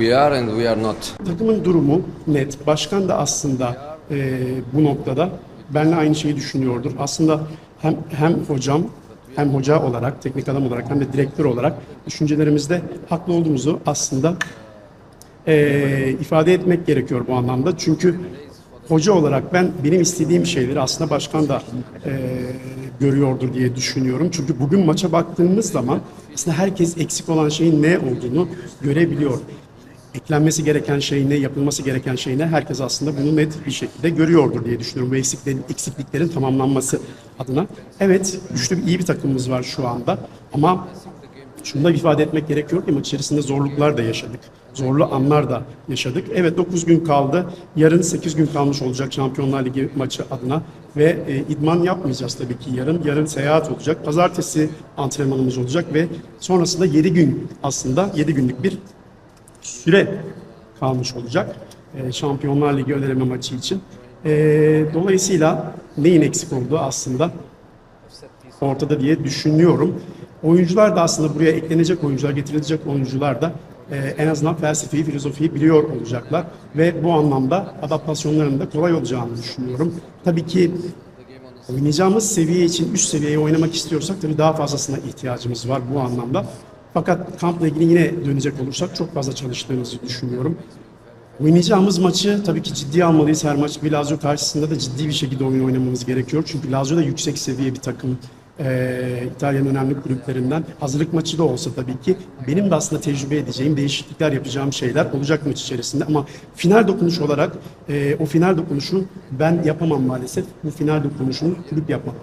we are and we are not. Takımın durumu net. Başkan da aslında e, bu noktada benimle aynı şeyi düşünüyordur. Aslında hem hem hocam hem hoca olarak, teknik adam olarak hem de direktör olarak düşüncelerimizde haklı olduğumuzu aslında e, ifade etmek gerekiyor bu anlamda. Çünkü hoca olarak ben benim istediğim şeyleri aslında başkan da e, görüyordur diye düşünüyorum. Çünkü bugün maça baktığımız zaman aslında herkes eksik olan şeyin ne olduğunu görebiliyor. Eklenmesi gereken şey ne, yapılması gereken şey ne herkes aslında bunu net bir şekilde görüyordur diye düşünüyorum. Bu eksiklerin, eksikliklerin tamamlanması adına. Evet, güçlü bir iyi bir takımımız var şu anda ama şunu da ifade etmek gerekiyor ki maç içerisinde zorluklar da yaşadık. Zorlu anlar da yaşadık. Evet 9 gün kaldı. Yarın 8 gün kalmış olacak Şampiyonlar Ligi maçı adına. Ve e, idman yapmayacağız tabii ki yarın. Yarın seyahat olacak. Pazartesi antrenmanımız olacak ve sonrasında 7 gün aslında 7 günlük bir süre kalmış olacak e, Şampiyonlar Ligi önereme maçı için. E, dolayısıyla neyin eksik olduğu aslında ortada diye düşünüyorum. Oyuncular da aslında buraya eklenecek oyuncular, getirilecek oyuncular da e, en azından felsefeyi, filozofiyi biliyor olacaklar ve bu anlamda adaptasyonlarının da kolay olacağını düşünüyorum. Tabii ki oynayacağımız seviye için üst seviyeye oynamak istiyorsak tabii daha fazlasına ihtiyacımız var bu anlamda. Fakat kampla ilgili yine dönecek olursak çok fazla çalıştığımızı düşünüyorum. Oynayacağımız maçı tabii ki ciddiye almalıyız. Her maç bir Lazio karşısında da ciddi bir şekilde oyun oynamamız gerekiyor. Çünkü Lazio da yüksek seviye bir takım. Ee, İtalya'nın önemli kulüplerinden. Hazırlık maçı da olsa tabii ki benim de aslında tecrübe edeceğim, değişiklikler yapacağım şeyler olacak maç içerisinde. Ama final dokunuş olarak e, o final dokunuşu ben yapamam maalesef. Bu final dokunuşunu kulüp yapmalı.